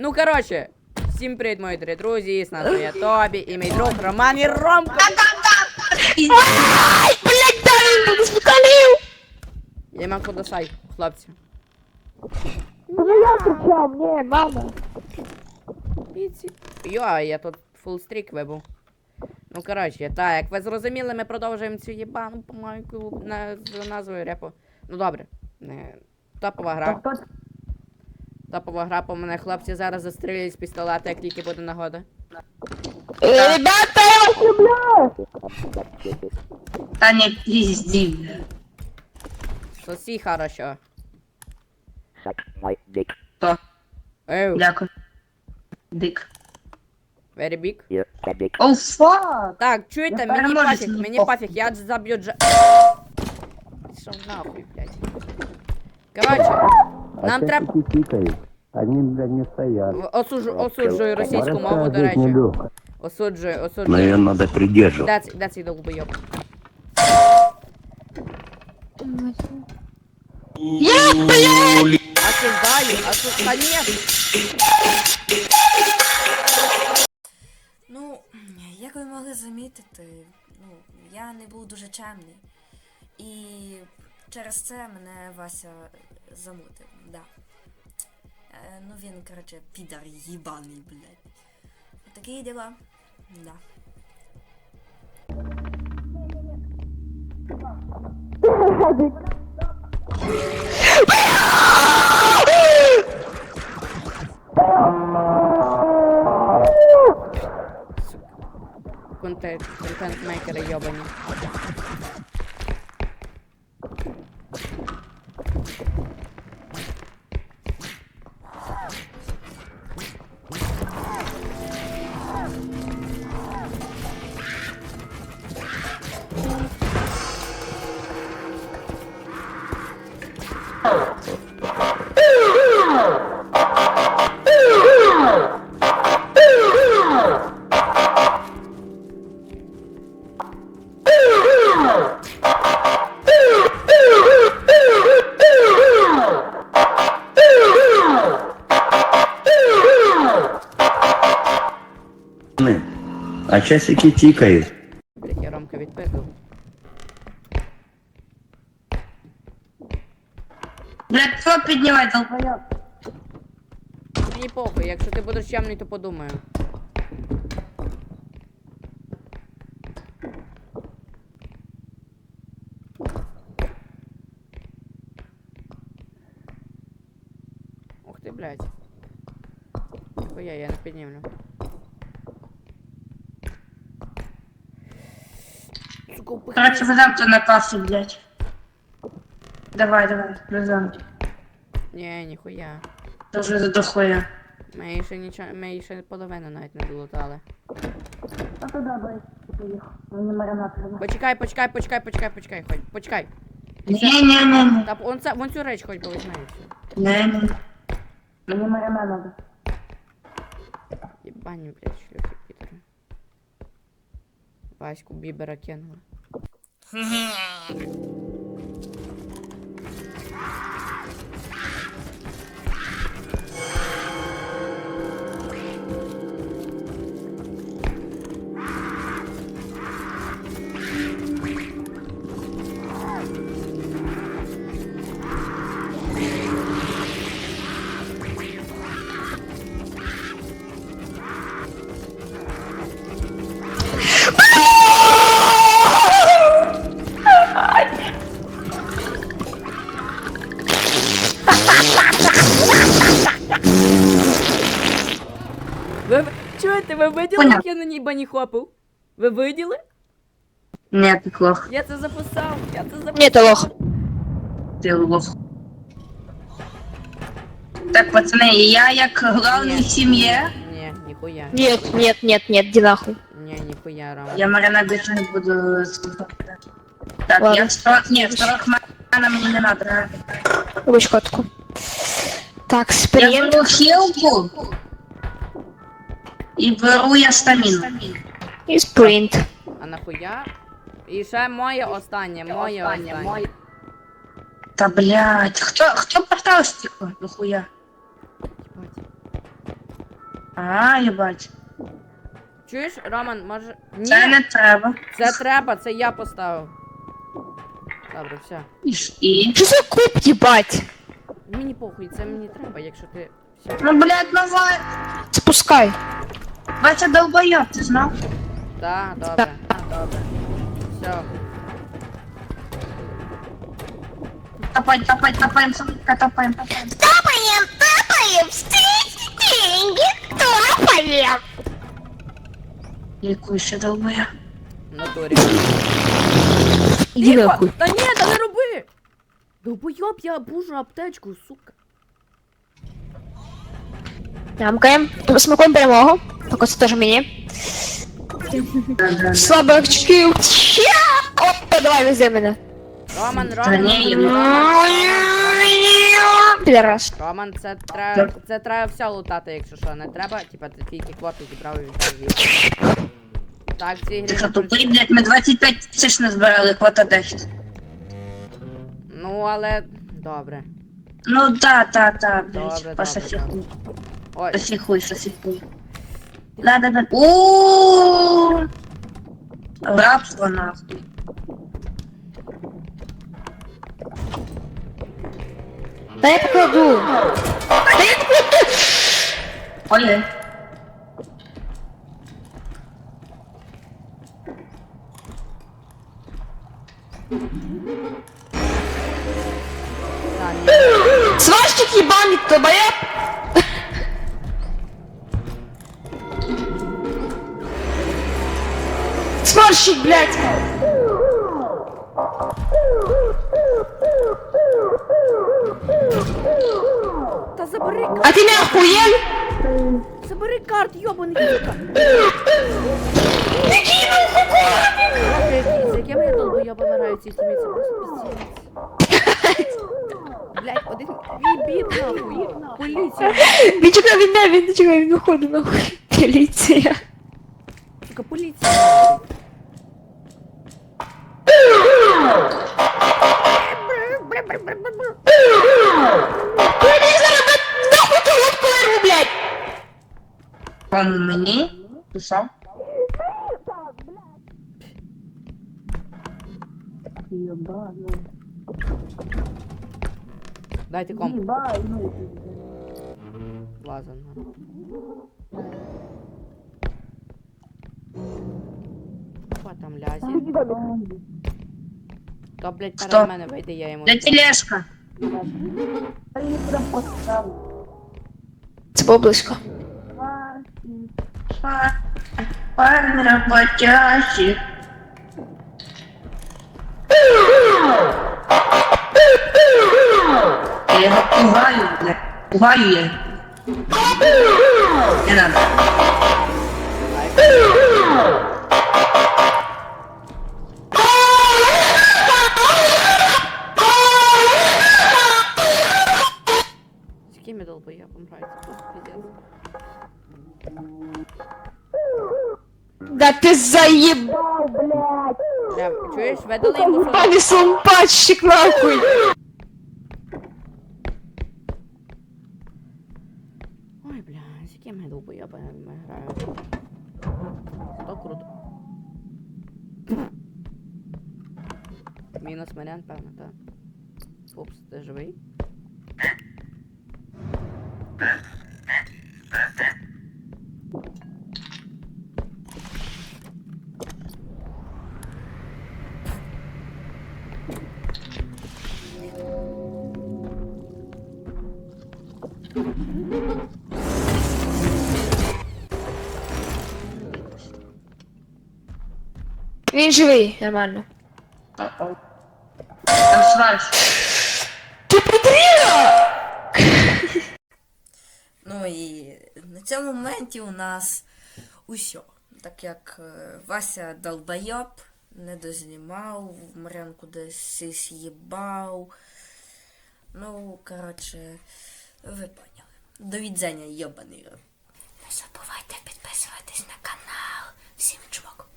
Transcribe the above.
Ну, коротше, всім привіт, мої дорогі друзі, з нами я Тобі і мій друг Роман і Ромко. Блять, дай він спокалив! Я мав подосай, хлопці. Ну я кричав, ні, мама. Йо, я тут фулстрік вибув. Ну, коротше, так, як ви зрозуміли, ми продовжуємо цю єбану помайку на, з назвою репу. Ну добре. Не, топова гра. Топова гра, по мене хлопці зараз застрілять з пістолета, як тільки буде нагода. Е, Ребята, я вас люблю! Та не пізді. Сосі хорошо. То, Ей, дякую. Дик. very big. Оу, фак! Так, чуєте, Я мені переможець, пофіг, мені мені похуй. пофіг, я заб'ю дж... Пішов нахуй, блядь. Коротше, нам треба... блядь, не стоят. Осуджу, осуджую російську мову, до Рассказывать речі. нелегко. Осуджую, Но осуджую. ее надо придерживать. Де, ц- де цей долбойоб? Осуждаю, осуждаю. Ну, як ви могли замітити, ну, я не був дуже чемний. І через це мене Вася замутив, да. Е, ну він, короче, підар їбаний, блядь. Такі діла. Да. Контент, контент-мейкери йобані. А часики тикают. Блять, я Ромка відпиздив. Блядь, хто піднімає долбойоб? Мені похуй, якщо ти будеш чемний, то подумаю. Ух ти, блядь. Ніхуя, я не піднімлю. Упихни. Короче, то на касу, блядь. Давай, давай, везем. Ні, ніхуя. Це вже дохуя. Ми ще нічого, ми ще половину навіть не долутали. А то давай, поїхав. Мені маринад треба. Почекай, почекай, почекай, почекай, почекай, хоч, почекай. Ні, ні, ні, ні. Та он це, вон цю реч хоч би все. Ні, ні. Мені маринад треба. Ебани, блядь, шлюхи, Питер. Ваську Бибера кинула. Ha ha! чуєте, ви виділи, Поняв. як я на ній бані хопив? Ви виділи? Ні, ти лох. Я це записав, я це записав. Ні, ти лох. Ти лох. Так, пацани, я як главний Ні. в сім'ї, Ні, ніхуя. Нет, нет, нет, нет, иди нахуй. Ні, ніхуя, Рома. я маринад більше не буду скупати. Так, Ладно. я 40, ні, 40 мене мені не надо. Вибач котку. Так, Я спринт. беру хілку і беру я стаміну. І спринт. А нахуя? І ще моє останнє, моє останнє. Та блядь, хто, хто портал стекло? Нахуя? Ебать. А, я бачу. Чуєш, Роман, може. Ні, Це не треба. це треба, це я поставив. Добре, все. І ж- І. Що за куб, їбать? Мені похуй, це мені треба, якщо ти. Все. Ну, блядь, давай. Спускай. Бача долбойоб, ти знав? Так, добре. Добре. Все. Топай, топай, топаем, сука, топаем, топаем. Топаем, топаем, встретите деньги, топаем. Лікуй ще долбоя. В натурі. Іди Тихо! нахуй. Та ні, та не роби! Долбойоб, я бужу аптечку, сука. Нямкаємо. Смакуємо перемогу. Ось це теж мені. Слабачків. Опа, давай вези мене. Роман, Роман, Підарас. Роман, це треба, це треба все лутати, якщо що, не треба, типа ти тільки квоту зібрав і відповів. Так, в цій Ти грі. що не тупий, блядь, ми 25 тисяч не збирали, квота 10. Ну, але добре. Ну, да, да, да, Добре, блядь, добре, пососихуй. Ой, Сосихуй, сосихуй. Да, да, да. Uuuu. Рабство нахуй. Та я покладу. Ой, та, ні. Сварщик ебаный, долбоеб. Сварщик, блядь. Та забери, А ты не охуел? забери карт, йобаний сука. Боже, з якими я долбойоби вмираю ці це просто піздець. Блять, один твій біт нахуй. Поліція. Він чекає, він не, він не чекає, він виходить нахуй. Поліція. Сука, поліція. Пан мені писав. Єбану. Дайте комп. Єбану. Лазан. Потом лязет. То, блядь, Хто? перед мене вийде, я йому. Де тележка? Це було близько. Парень работящий. Я его пугаю, блядь. Пугаю я. Не надо. Да ти заєбав, Бля, чуєш, видали йому що? пані сумпачщик, нахуй. Ой, бля, з якими долбоєбами граю? То круто. Мінус Маріан, певно, так. Пупс, ти живий? Він живий, нормально. Ти підріла! Ну і на цьому моменті у нас усьо. Так як е, Вася долбойоб, не дознімав, Мар'янку десь з'їбав. Ну, коротше, ви поняли. До відзення, йобаний. Не забувайте підписуватись на канал. Всім чмо.